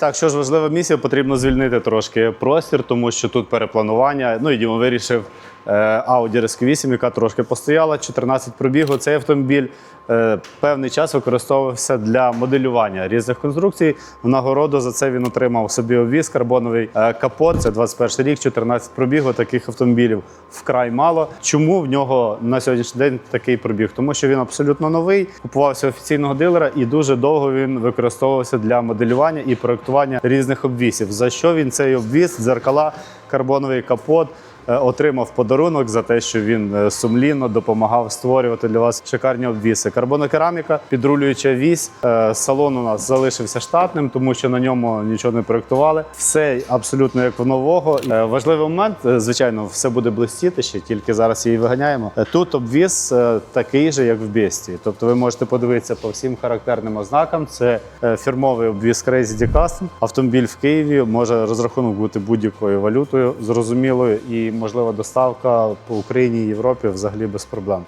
Так, що ж важлива місія, потрібно звільнити трошки простір, тому що тут перепланування. Ну і Діма вирішив Audi RSQ8, яка трошки постояла, 14 пробігу. Цей автомобіль е, певний час використовувався для моделювання різних конструкцій. В нагороду за це він отримав собі обвіз, карбоновий е, капот. Це 21 рік, 14 пробігу. Таких автомобілів вкрай мало. Чому в нього на сьогоднішній день такий пробіг? Тому що він абсолютно новий, купувався офіційного дилера, і дуже довго він використовувався для моделювання і проектування різних обвісів. За що він цей обвіз, дзеркала, карбоновий капот. Е, Отримав подарунок за те, що він е, сумлінно допомагав створювати для вас шикарні обвіси. Карбонокераміка, підрулююча вісь. Е, Салон у нас залишився штатним, тому що на ньому нічого не проектували. Все абсолютно як в нового. Важливий момент, звичайно, все буде блистіти ще, тільки зараз її виганяємо. Тут обвіз такий же, як в Бєсті. Тобто ви можете подивитися по всім характерним ознакам. Це фірмовий обвіз Crazy D. Автомобіль в Києві може розрахунок бути будь-якою валютою, зрозумілою, і можлива доставка по Україні і Європі взагалі без проблем.